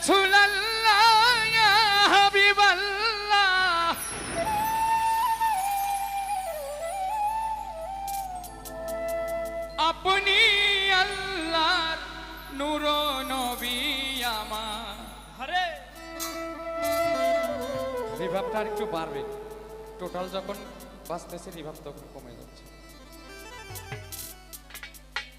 রাসূল আল্লাহ ইয়া হাবিব আল্লাহ আপনি আল্লাহর নূর নবী আমার। আরে। রিভাবটা আর একটু বাড়বে। টোটাল যখন বাঁচতেছে রিভাব তখন কমে যাচ্ছে।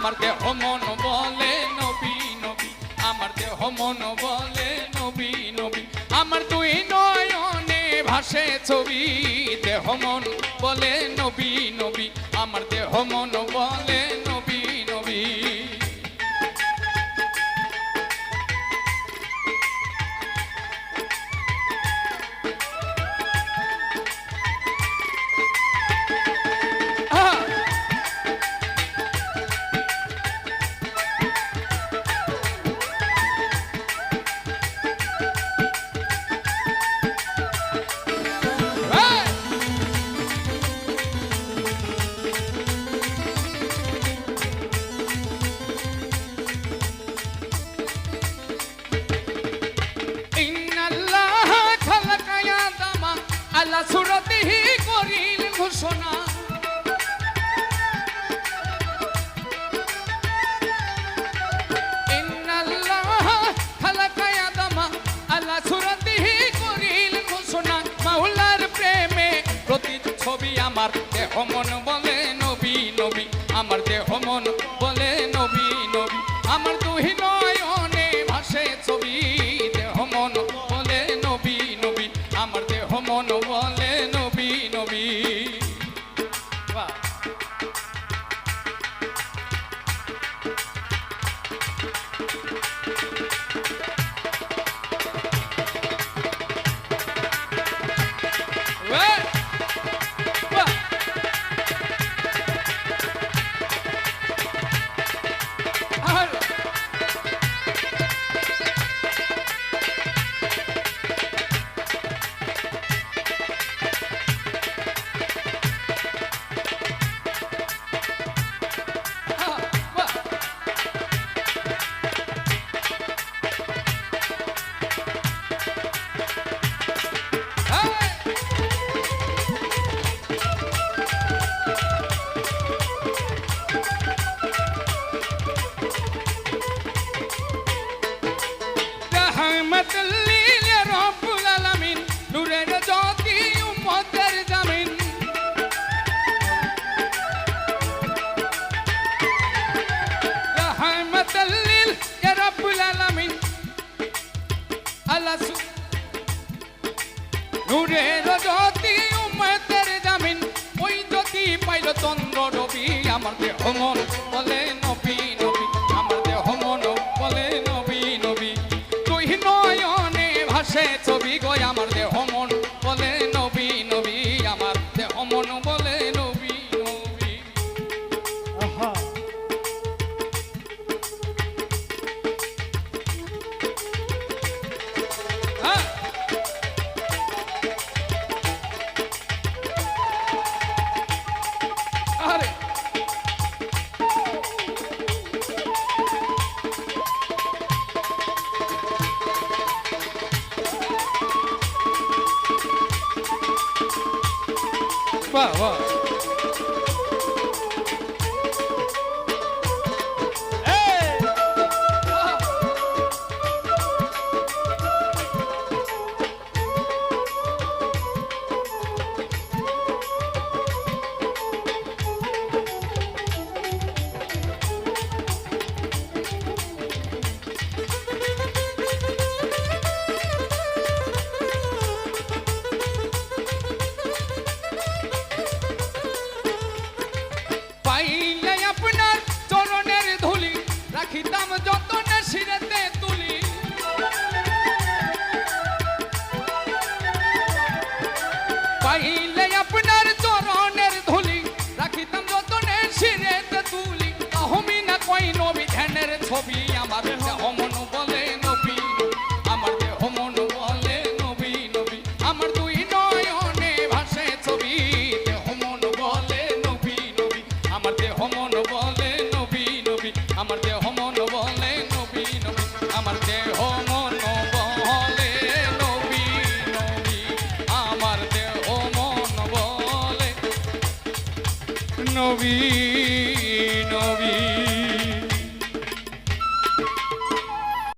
আমার দেহ বলে নবী নবী। আমার দেহ বলে নবী নবী। আমার তুই নয়নে ভাসে ছবি। দেহ মন বলে নবী নবী। আমার দেহ বলে দেহ বলে নবী নবী। আমার দেহ মন বলে নবী নবী। আমার দুই নয়নে ভাসে ছবি। দেহ মন বলে নবী নবী। আমার দেহ মন বলে নূরের জ্যোতি উম্মতের জামিন। ওই জ্যোতি পাইল চন্দ্র রবি আমার দেহ মন বলে pas. Voilà. ছবি আমার দেহ মন বলে নবী, আমার দেহ মন বলে নবী নবী। আমার দুই নয়নে ভাসে ছবি, দেহ মন বলে নবী নবী। আমার দেহ মন বলে নবী নবী। আমার দেহ মন বলে নবী নবী। আমার দেহ মন নবী নবী। আমার দেহ মন নবী।